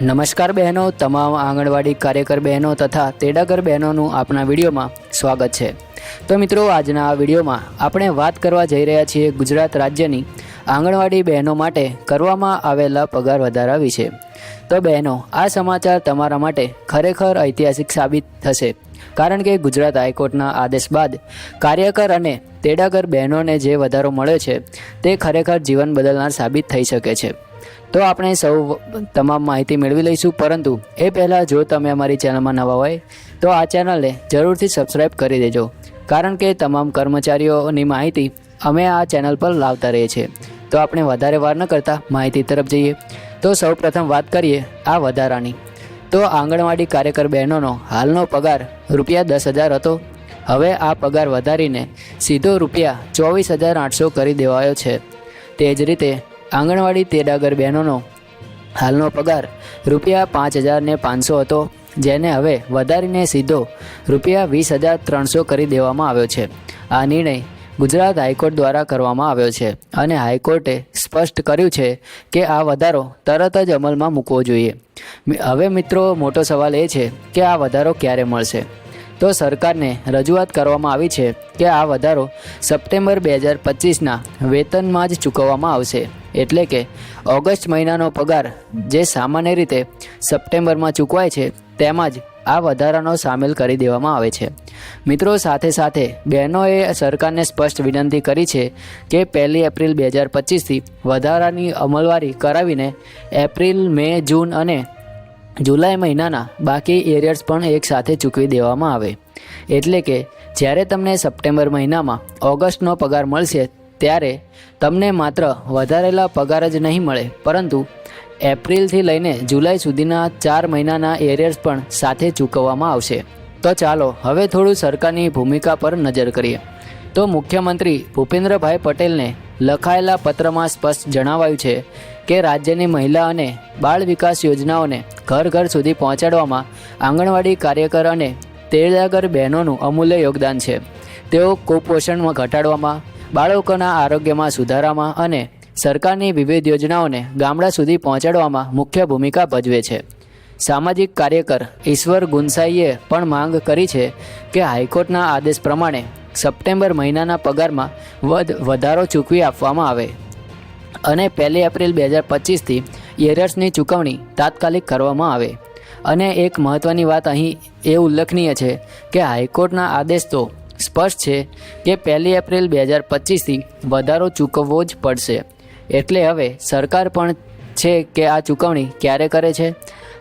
નમસ્કાર બહેનો, તમામ આંગણવાડી કાર્યકર બહેનો તથા તેડાગર બહેનોનું આપણા વિડીયોમાં સ્વાગત છે. તો મિત્રો, આજના આ વિડીયોમાં આપણે વાત કરવા જઈ રહ્યા છીએ ગુજરાત રાજ્યની આંગણવાડી બહેનો માટે કરવામાં આવેલા પગાર વધારા વિશે. તો બહેનો, આ સમાચાર તમારા માટે ખરેખર ઐતિહાસિક સાબિત થશે. કારણ કે ગુજરાત હાઈકોર્ટના આદેશ બાદ કાર્યકર અને તેડાગર બહેનોને જે વધારો મળ્યો છે, તે ખરેખર જીવન બદલનાર સાબિત થઈ શકે છે. તો આપણે સૌ તમામ માહિતી મેળવી લઈશું. પરંતુ એ પહેલાં જો તમે અમારી ચેનલમાં નવા હોય, તો આ ચેનલને જરૂરથી સબસ્ક્રાઈબ કરી દેજો. કારણ કે તમામ કર્મચારીઓની માહિતી અમે આ ચેનલ પર લાવતા રહીએ છીએ. તો આપણે વધારે વાર ન કરતા માહિતી તરફ જઈએ. તો સૌ પ્રથમ વાત કરીએ આ વધારાની. તો આંગણવાડી કાર્યકર બહેનોનો હાલનો પગાર રૂપિયા દસ હજાર હતો. હવે આ પગાર વધારીને સીધો રૂપિયા ચોવીસ હજાર આઠસો કરી દેવાયો છે. તે જ રીતે આંગણવાડી તેડાગર બહેનોનો હાલનો પગાર રૂપિયા પાંચ હજારને પાંચસો હતો, જેને હવે વધારીને સીધો રૂપિયા વીસ હજાર ત્રણસો કરી દેવામાં આવ્યો છે. આ નિર્ણય ગુજરાત હાઈકોર્ટ દ્વારા કરવામાં આવ્યો છે અને હાઈકોર્ટે સ્પષ્ટ કર્યું છે કે આ વધારો તરત જ અમલમાં મૂકવો જોઈએ. હવે મિત્રો મોટો સવાલ એ છે કે આ વધારો ક્યારે મળશે? તો સરકારને રજૂઆત કરવામાં આવી છે કે આ વધારો સપ્ટેમ્બર બે હજાર પચીસના વેતનમાં જ ચૂકવવામાં આવશે. એટલે કે ઓગસ્ટ મહિનાનો પગાર જે સામાન્ય રીતે સપ્ટેમ્બરમાં ચૂકવાય છે, તેમાં જ આ વધારાનો સામેલ કરી દેવામાં આવે છે. મિત્રો, સાથે સાથે બહેનોએ સરકારને સ્પષ્ટ વિનંતી કરી છે કે પહેલી એપ્રિલ બે હજાર પચીસથી વધારાની અમલવારી કરાવીને એપ્રિલ, મે, જૂન અને જુલાઈ મહિનાના બાકી એરિયર્સ પણ એક સાથે ચૂકવી દેવામાં આવે. એટલે કે જ્યારે તમને સપ્ટેમ્બર મહિનામાં ઓગસ્ટનો પગાર મળશે ત્યારે તમને માત્ર વધારેલા પગાર જ નહીં મળે. પરંતુ એપ્રિલથી લઈને જુલાઈ સુધીના ચાર મહિનાના એરિયર્સ પણ સાથે ચૂકવવામાં આવશે. તો ચાલો હવે થોડું સરકારની ભૂમિકા પર નજર કરીએ. તો મુખ્યમંત્રી ભૂપેન્દ્રભાઈ પટેલને લખાયેલા પત્રમાં સ્પષ્ટ જણાવાયું છે કે રાજ્યની મહિલા અને બાળ વિકાસ યોજનાઓને ઘર ઘર સુધી પહોંચાડવામાં આંગણવાડી કાર્યકર અને તેડાગર બહેનોનું અમૂલ્ય યોગદાન છે. તેઓ કુપોષણમાં ઘટાડવામાં બાળકોના આરોગ્યમાં સુધારામાં અને સરકારની વિવિધ યોજનાઓને ગામડા સુધી પહોંચાડવામાં મુખ્ય ભૂમિકા ભજવે છે. સામાજિક કાર્યકર ઈશ્વર ગુંસાઈએ પણ માંગ કરી છે કે હાઈકોર્ટના આદેશ પ્રમાણે સપ્ટેમ્બર મહિનાના પગારમાં વધ વધારો ચૂકવી આપવામાં આવે. અને પહેલી એપ્રિલ બે હજાર પચીસથી એરર્સની ચૂકવણી તાત્કાલિક કરવામાં આવે. અને એક મહત્ત્વની વાત અહીં એ ઉલ્લેખનીય છે કે હાઈકોર્ટના આદેશ તો સ્પષ્ટ છે કે પહેલી એપ્રિલ બે હજાર પચીસથી વધારો ચૂકવવો જ પડશે. એટલે હવે સરકાર પણ છે કે આ ચૂકવણી ક્યારે કરે છે?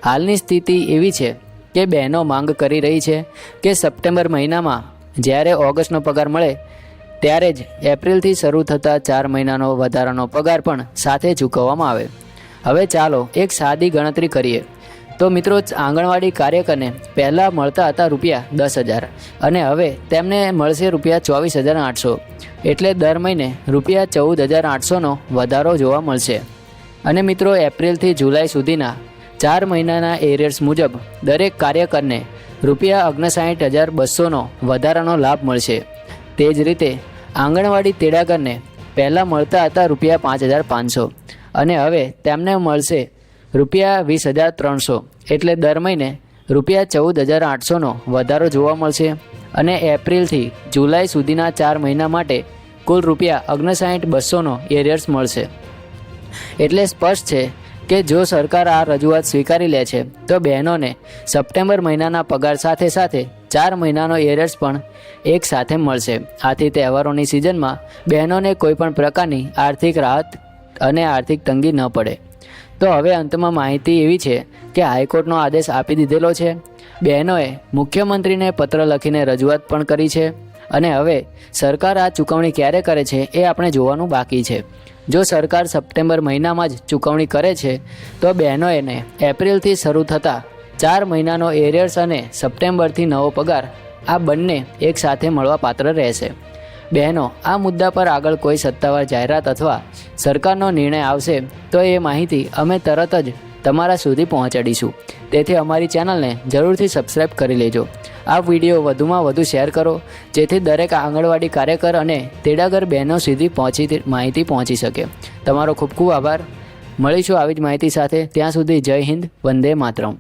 હાલની સ્થિતિ એવી છે કે બહેનો માંગ કરી રહી છે કે સપ્ટેમ્બર મહિનામાં જ્યારે ઓગસ્ટનો પગાર મળે, ત્યારે જ એપ્રિલથી શરૂ થતા ચાર મહિનાનો વધારાનો પગાર પણ સાથે ચૂકવવામાં આવે. હવે ચાલો એક સાદી ગણતરી કરીએ. તો મિત્રો આંગણવાડી કાર્યકરને પહેલાં મળતા હતા રૂપિયા દસ હજાર અને હવે તેમને મળશે રૂપિયા ચોવીસ હજાર આઠસો. એટલે દર મહિને રૂપિયા ચૌદ હજાર આઠસોનો વધારો જોવા મળશે. અને મિત્રો એપ્રિલથી જુલાઈ સુધીના ચાર મહિનાના એરિયર્સ મુજબ દરેક કાર્યકરને રૂપિયા ઓગણસાઠ હજાર બસોનો વધારાનો લાભ મળશે. તે જ રીતે આંગણવાડી તેડાગરને પહેલાં મળતા હતા રૂપિયા પાંચ હજાર પાંચસો. અને હવે તેમને મળશે રૂપિયા વીસ હજાર ત્રણસો. એટલે દર મહિને રૂપિયા ચૌદ હજાર આઠસોનો વધારો જોવા મળશે. અને એપ્રિલથી જુલાઈ સુધીના ચાર મહિના માટે કુલ રૂપિયા અગ્નસાઠ બસોનો એરિયર્સ મળશે. એટલે સ્પષ્ટ છે કે જો સરકાર આ રજૂઆત સ્વીકારી લે છે, તો બહેનોને સપ્ટેમ્બર મહિનાના પગાર સાથે સાથે ચાર મહિનાનો એરિયર્સ પણ એક સાથે મળશે. આથી તહેવારોની સિઝનમાં બહેનોને કોઈપણ પ્રકારની આર્થિક રાહત અને આર્થિક તંગી ન પડે. તો હવે અંતમાં માહિતી એવી છે કે હાઈકોર્ટનો આદેશ આપી દીધેલો છે. બહેનોએ મુખ્યમંત્રીને પત્ર લખીને રજૂઆત પણ કરી છે અને હવે સરકાર આ ચૂકવણી ક્યારે કરે છે એ આપણે જોવાનું બાકી છે. જો સરકાર સપ્ટેમ્બર મહિનામાં જ ચૂકવણી કરે છે, તો બહેનોએને એપ્રિલથી શરૂ થતા ચાર મહિનાનો એરિયર્સ અને સપ્ટેમ્બરથી નવો પગાર આ બંને એકસાથે મળવા પાત્ર રહેશે. બહેનો, આ મુદ્દા પર આગળ કોઈ સત્તાવાર જાહેરાત અથવા સરકારનો નિર્ણય આવશે તો એ માહિતી અમે તરત જ તમારા સુધી પહોંચાડીશું. તેથી અમારી ચેનલને જરૂરથી સબસ્ક્રાઈબ કરી લેજો. આ વીડિયો વધુમાં વધુ શેર કરો, જેથી દરેક આંગણવાડી કાર્યકર અને તેડાગર બહેનો સુધી પહોંચી માહિતી પહોંચી શકે. તમારો ખૂબ ખૂબ આભાર. મળીશું આવી જ માહિતી સાથે. ત્યાં સુધી જય હિન્દ, વંદે માતરમ.